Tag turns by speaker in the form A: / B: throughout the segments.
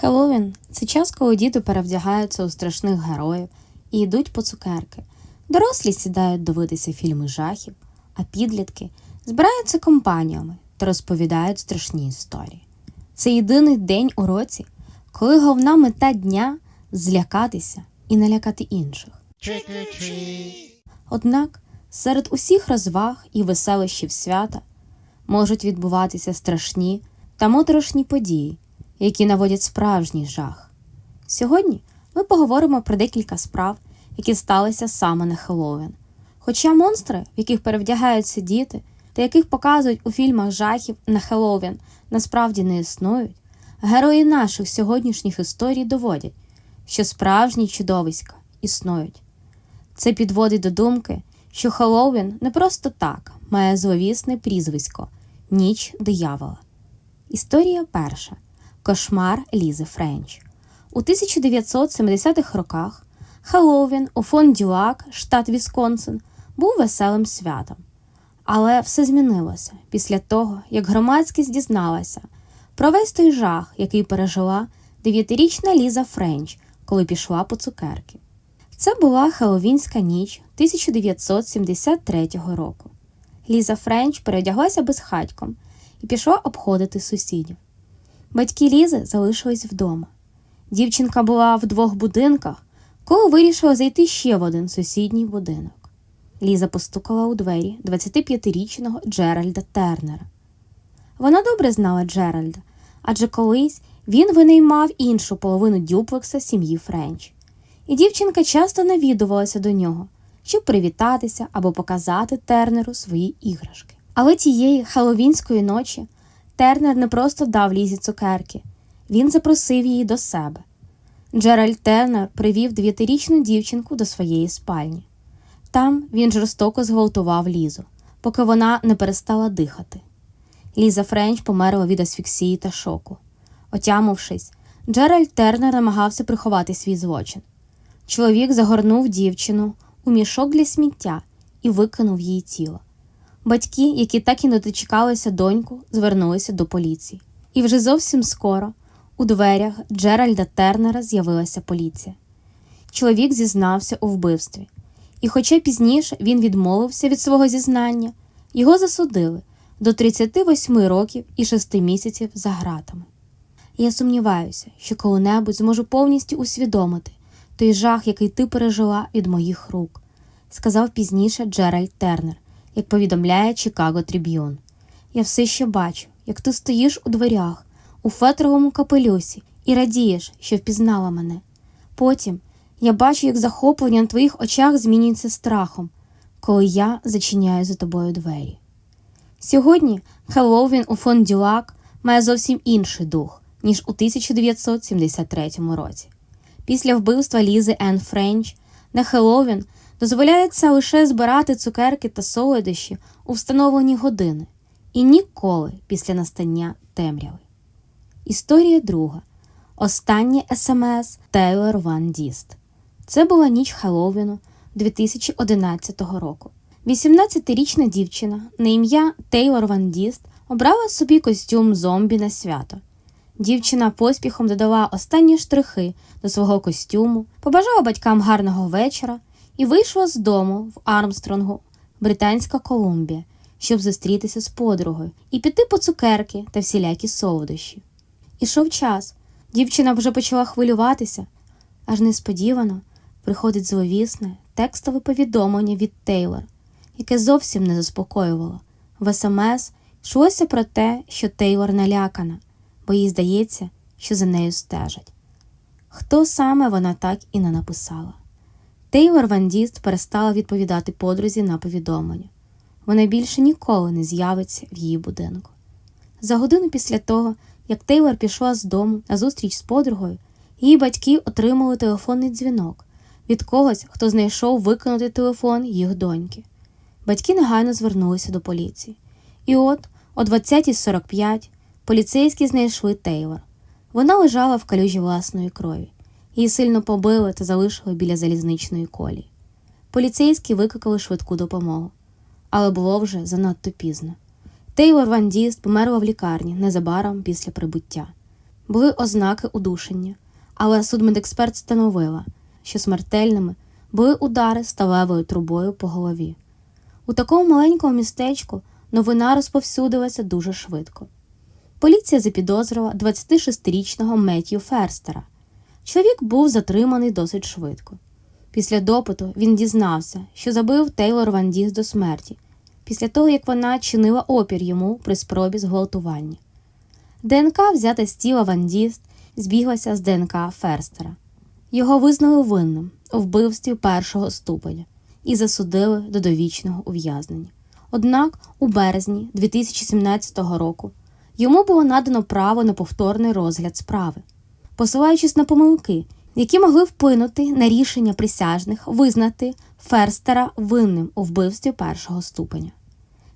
A: Хеллоуін – це час, коли діти перевдягаються у страшних героїв і йдуть по цукерки. Дорослі сідають дивитися фільми жахів, а підлітки збираються компаніями та розповідають страшні історії. Це єдиний день у році, коли головна мета дня злякатися і налякати інших. Однак серед усіх розваг і веселищів свята можуть відбуватися страшні та моторошні події, які наводять справжній жах. Сьогодні ми поговоримо про декілька справ, які сталися саме на Хеллоуін. Хоча монстри, в яких перевдягаються діти, та яких показують у фільмах жахів на Хеллоуін, насправді не існують, герої наших сьогоднішніх історій доводять, що справжні чудовиська існують. Це підводить до думки, що Хеллоуін не просто так має зловісне прізвисько Ніч диявола. Історія перша. Кошмар Лізи Френч. У 1970-х роках Хеллоуін у Фондюак, штат Вісконсин, був веселим святом. Але все змінилося після того, як громадськість дізналася про весь той жах, який пережила дев'ятирічна Ліза Френч, коли пішла по цукерки. Це була Хеллоуінська ніч 1973 року. Ліза Френч переодяглася безхатьком і пішла обходити сусідів. Батьки Лізи залишились вдома. Дівчинка була в двох будинках, коли вирішила зайти ще в один сусідній будинок. Ліза постукала у двері 25-річного Джеральда Тернера. Вона добре знала Джеральда, адже колись він винаймав іншу половину дюплекса сім'ї Френч. І дівчинка часто навідувалася до нього, щоб привітатися або показати Тернеру свої іграшки. Але тієї хеловінської ночі Тернер не просто дав Лізі цукерки, він запросив її до себе. Джеральд Тернер привів дев'ятирічну дівчинку до своєї спальні. Там він жорстоко зґвалтував Лізу, поки вона не перестала дихати. Ліза Френч померла від асфіксії та шоку. Отямившись, Джеральд Тернер намагався приховати свій злочин. Чоловік загорнув дівчину у мішок для сміття і викинув її тіло. Батьки, які так і не дочекалися доньку, звернулися до поліції. І вже зовсім скоро у дверях Джеральда Тернера з'явилася поліція. Чоловік зізнався у вбивстві, і, хоча пізніше він відмовився від свого зізнання, його засудили до 38 років і 6 місяців за гратами. Я сумніваюся, що коли-небудь зможу повністю усвідомити той жах, який ти пережила від моїх рук, сказав пізніше Джеральд Тернер, як повідомляє Чикаго Триб'юн. Я все ще бачу, як ти стоїш у дверях, у фетровому капелюсі і радієш, що впізнала мене. Потім я бачу, як захоплення на твоїх очах змінюється страхом, коли я зачиняю за тобою двері. Сьогодні Хеллоуін у Фондюлак має зовсім інший дух, ніж у 1973 році. Після вбивства Лізи Енн Френч на Хеллоуін дозволяється лише збирати цукерки та солодощі у встановлені години і ніколи після настання темряви. Історія друга. Останнє СМС Тейлор Ван Діст. Це була ніч Хеллоуіну 2011 року. 18-річна дівчина на ім'я Тейлор Ван Діст обрала собі костюм зомбі на свято. Дівчина поспіхом додала останні штрихи до свого костюму, побажала батькам гарного вечора і вийшла з дому в Армстронгу, Британська Колумбія, щоб зустрітися з подругою і піти по цукерки та всілякі солодощі. Ішов час. Дівчина вже почала хвилюватися, аж несподівано приходить зловісне текстове повідомлення від Тейлор, яке зовсім не заспокоювало. В смс йшлося про те, що Тейлор налякана, бо їй здається, що за нею стежать. Хто саме вона так і не написала? Тейлор Ван Діст перестала відповідати подрузі на повідомлення. Вона більше ніколи не з'явиться в її будинку. За годину після того, як Тейлор пішла з дому на зустріч з подругою, її батьки отримали телефонний дзвінок від когось, хто знайшов викинути телефон їх доньки. Батьки негайно звернулися до поліції. І от, о 20.45, поліцейські знайшли Тейлор. Вона лежала в калюжі власної крові. Її сильно побили та залишили біля залізничної колії. Поліцейські викликали швидку допомогу, але було вже занадто пізно. Тейлор Ван Діст померла в лікарні незабаром після прибуття. були ознаки удушення, але судмедексперт встановила, що смертельними були удари сталевою трубою по голові. У такому маленькому містечку новина розповсюдилася дуже швидко. Поліція запідозрила 26-річного Меттью Ферстера. Чоловік був затриманий досить швидко. Після допиту він дізнався, що забив Тейлор Ван Діс до смерті, після того як вона чинила опір йому при спробі зґвалтування. ДНК, взята з тіла Ван Діст, збіглася з ДНК Ферстера. Його визнали винним у вбивстві першого ступеня і засудили до довічного ув'язнення. Однак у березні 2017 року йому було надано право на повторний розгляд справи, посилаючись на помилки, які могли вплинути на рішення присяжних визнати Ферстера винним у вбивстві першого ступеня.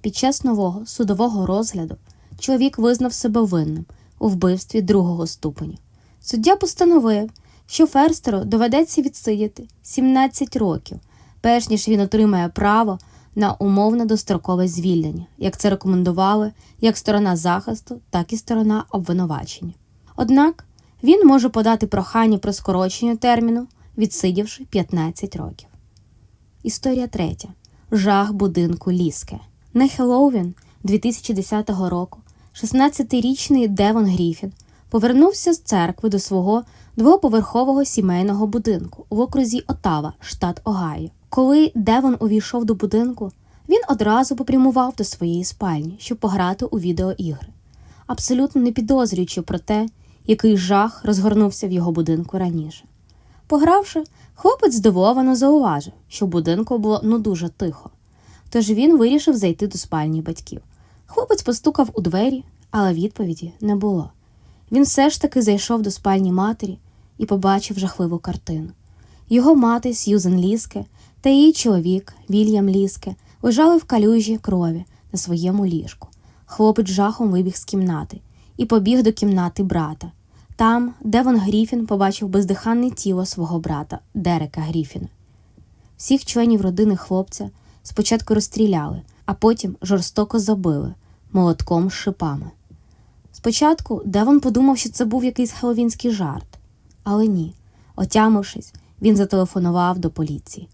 A: Під час нового судового розгляду чоловік визнав себе винним у вбивстві другого ступеня. Суддя постановив, що Ферстеру доведеться відсидіти 17 років, перш ніж він отримає право на умовне дострокове звільнення, як це рекомендували як сторона захисту, так і сторона обвинувачення. Однак він може подати прохання про скорочення терміну, відсидівши 15 років. Історія третя. Жах будинку Ліске. На Хеллоуін 2010 року 16-річний Девон Гріфін повернувся з церкви до свого двоповерхового сімейного будинку в окрузі Отава, штат Огайо. Коли Девон увійшов до будинку, він одразу попрямував до своєї спальні, щоб пограти у відеоігри, абсолютно не підозрюючи про те, який жах розгорнувся в його будинку раніше. Погравши, хлопець здивовано зауважив, що в будинку було ну дуже тихо. Тож він вирішив зайти до спальні батьків. Хлопець постукав у двері, але відповіді не було. Він все ж таки зайшов до спальні матері і побачив жахливу картину. Його мати Сьюзен Ліске та її чоловік Вільям Ліске лежали в калюжі крові на своєму ліжку. Хлопець жахом вибіг з кімнати і побіг до кімнати брата. Там Девон Гріфін побачив бездиханне тіло свого брата Дерека Гріфіна. Всіх членів родини хлопця спочатку розстріляли, а потім жорстоко забили молотком з шипами. Спочатку Девон подумав, що це був якийсь хеловінський жарт, але ні. Отямившись, він зателефонував до поліції.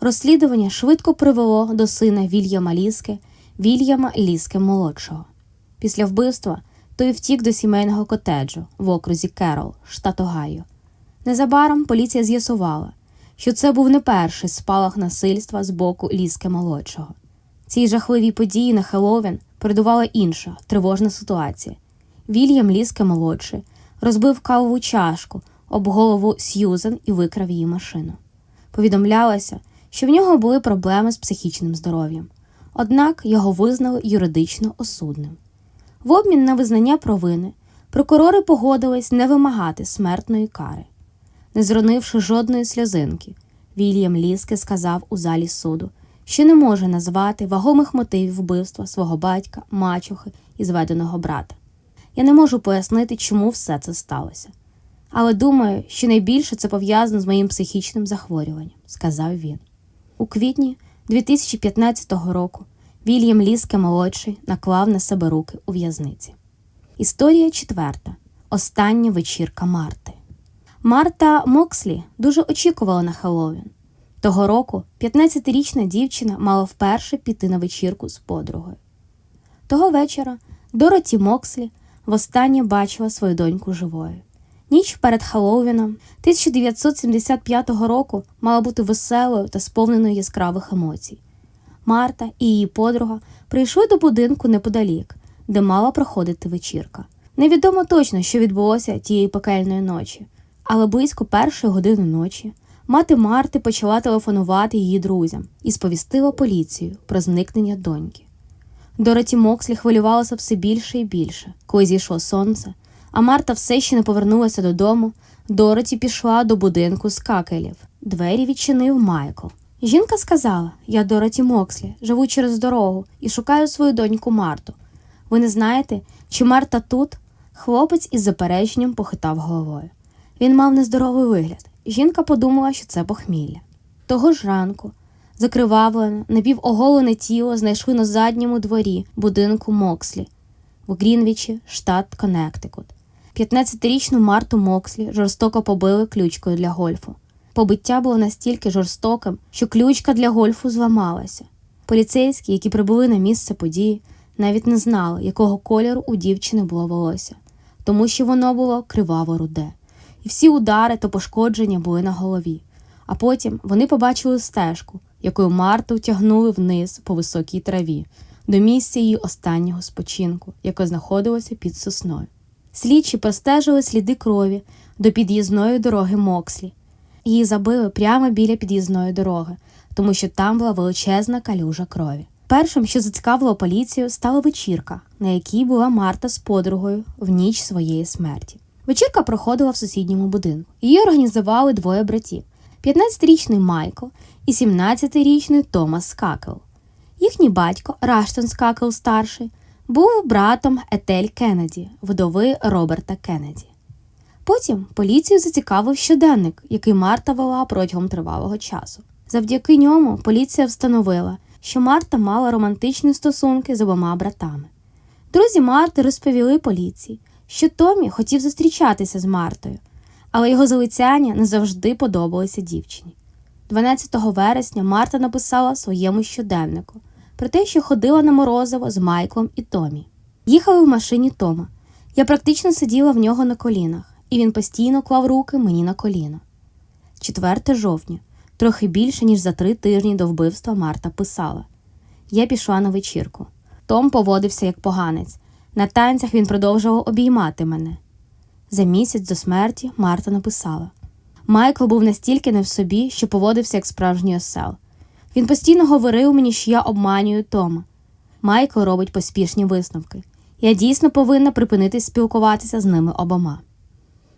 A: Розслідування швидко привело до сина Вільяма Ліски, Вільяма Ліски молодшого. Після вбивства той втік до сімейного котеджу в окрузі Керол, штат Огайо. Незабаром поліція з'ясувала, що це був не перший спалах насильства з боку Ліски молодшого. Цій жахливій події на Хеллоуін передувала інша тривожна ситуація. Вільям Ліска молодший розбив кавову чашку об голову Сьюзен і викрав її машину. Повідомлялося, що в нього були проблеми з психічним здоров'ям, однак його визнали юридично осудним. В обмін на визнання провини прокурори погодились не вимагати смертної кари. Не зронивши жодної сльозинки, Вільям Ліске сказав у залі суду, що не може назвати вагомих мотивів вбивства свого батька, мачухи і зведеного брата. Я не можу пояснити, чому все це сталося. Але думаю, що найбільше це пов'язано з моїм психічним захворюванням, сказав він. У квітні 2015 року Вільям Ліске молодший наклав на себе руки у в'язниці. Історія четверта. Остання вечірка Марти. Марта Мокслі дуже очікувала на Хеллоуін. Того року 15-річна дівчина мала вперше піти на вечірку з подругою. Того вечора Дороті Мокслі востаннє бачила свою доньку живою. Ніч перед Хеллоуіном 1975 року мала бути веселою та сповненою яскравих емоцій. Марта і її подруга прийшли до будинку неподалік, де мала проходити вечірка. Невідомо точно, що відбулося тієї пекельної ночі, але близько першої години ночі мати Марти почала телефонувати її друзям і сповістила поліцію про зникнення доньки. Дороті Мокслі хвилювалася все більше і більше, коли зійшло сонце, а Марта все ще не повернулася додому. Дороті пішла до будинку з какелів. Двері відчинив Майкл. Жінка сказала: Я Дороті Мокслі, живу через дорогу і шукаю свою доньку Марту. Ви не знаєте, чи Марта тут? Хлопець із запереченням похитав головою. Він мав нездоровий вигляд. Жінка подумала, що це похмілля. Того ж ранку закривавлене, напівоголене тіло знайшли на задньому дворі будинку Мокслі в Грінвічі, штат Коннектикут. 15-річну Марту Мокслі жорстоко побили ключкою для гольфу. Побиття було настільки жорстоким, що ключка для гольфу зламалася. Поліцейські, які прибули на місце події, навіть не знали, якого кольору у дівчини було волосся, тому що воно було криваво руде, і всі удари та пошкодження були на голові. А потім вони побачили стежку, якою Марту тягнули вниз по високій траві, до місця її останнього спочинку, яке знаходилося під сосною. Слідчі простежили сліди крові до під'їзної дороги Мокслі. Її забили прямо біля під'їзної дороги, тому що там була величезна калюжа крові. Першим, що зацікавило поліцію, стала вечірка, на якій була Марта з подругою в ніч своєї смерті. Вечірка проходила в сусідньому будинку. Її організували двоє братів: 15-річний Майкл і 17-річний Томас Скакел. Їхній батько, Раштон Скакел старший, був братом Етель Кеннеді, вдови Роберта Кеннеді. Потім поліцію зацікавив щоденник, який Марта вела протягом тривалого часу. Завдяки ньому поліція встановила, що Марта мала романтичні стосунки з обома братами. Друзі Марти розповіли поліції, що Томі хотів зустрічатися з Мартою, але його залицяння не завжди подобалося дівчині. 12 вересня Марта написала своєму щоденнику про те, що ходила на морозиво з Майклом і Томі. Їхали в машині Тома. Я практично сиділа в нього на колінах, і він постійно клав руки мені на коліно. 4 жовтня, трохи більше, ніж за три тижні до вбивства Марта писала. Я пішла на вечірку. Том поводився як поганець. На танцях він продовжував обіймати мене. За місяць до смерті Марта написала. Майкл був настільки не в собі, що поводився як справжній осел. Він постійно говорив мені, що я обманюю Тома. Майкл робить поспішні висновки. Я дійсно повинна припинити спілкуватися з ними обома.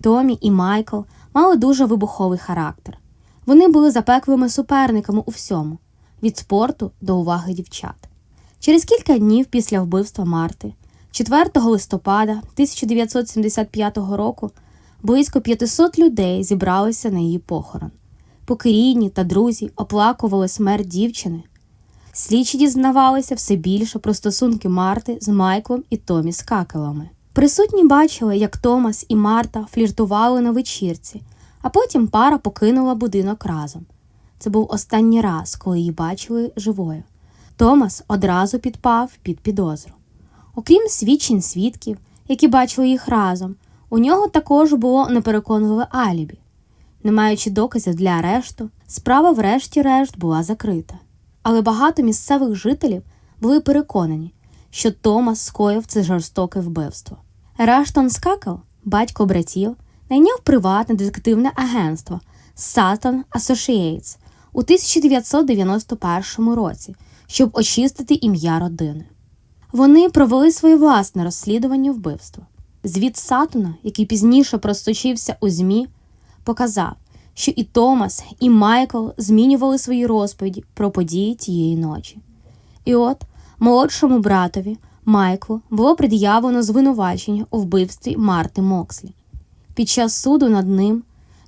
A: Томі і Майкл мали дуже вибуховий характер. Вони були запеклими суперниками у всьому від спорту до уваги дівчат. Через кілька днів після вбивства Марти, 4 листопада 1975 року, близько 500 людей зібралися на її похорон. Поки та друзі оплакували смерть дівчини. Слідчі дізнавалися все більше про стосунки Марти з Майклом і Томі з какелами. Присутні бачили, як Томас і Марта фліртували на вечірці, а потім пара покинула будинок разом. Це був останній раз, коли її бачили живою. Томас одразу підпав під підозру. Окрім свідчень свідків, які бачили їх разом, у нього також було непереконливе алібі. Не маючи доказів для арешту, справа врешті-решт була закрита. Але багато місцевих жителів були переконані, що Томас скоїв це жорстоке вбивство. Раштон Скакел, батько братів, найняв приватне детективне агентство Sutton Associates у 1991 році, щоб очистити ім'я родини. Вони провели своє власне розслідування вбивства. Звіт Сатона, який пізніше просточився у ЗМІ, показав, що і Томас, і Майкл змінювали свої розповіді про події тієї ночі. І от молодшому братові Майклу було пред'явлено звинувачення у вбивстві Марти Мокслі. Під час суду над ним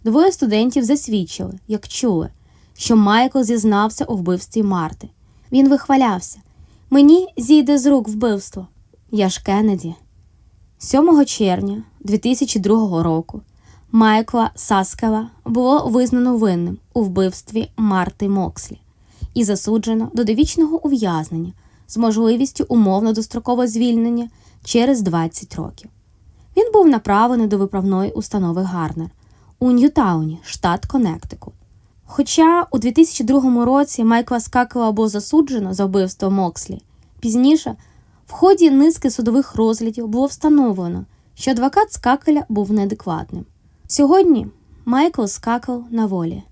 A: двоє студентів засвідчили, як чули, що Майкл зізнався у вбивстві Марти. Він вихвалявся Мені зійде з рук вбивство. Я ж Кеннеді. 7 червня 2002 року Майкла Саскела було визнано винним у вбивстві Марти Мокслі і засуджено до довічного ув'язнення з можливістю умовно дострокового звільнення через 20 років. Він був направлений до виправної установи Гарнер у Ньютауні, штат Коннектикут. Хоча у 2002 році Майкла Скакела було засуджено за вбивство Мокслі, пізніше в ході низки судових розглядів було встановлено, що адвокат Скакеля був неадекватним. Сьогодні Майкл Скакел на волі.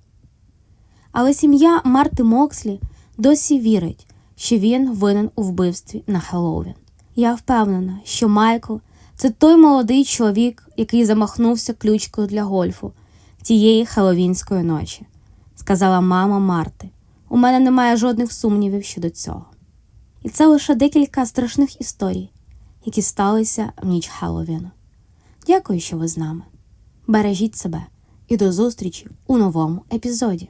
A: Але сім'я Марти Мокслі досі вірить, що він винен у вбивстві на Хеллоуін. Я впевнена, що Майкл це той молодий чоловік, який замахнувся ключкою для гольфу тієї хеловінської ночі, сказала мама Марти. У мене немає жодних сумнівів щодо цього. І це лише декілька страшних історій, які сталися в ніч Хеллоуіну. Дякую, що ви з нами. Бережіть себе і до зустрічі у новому епізоді.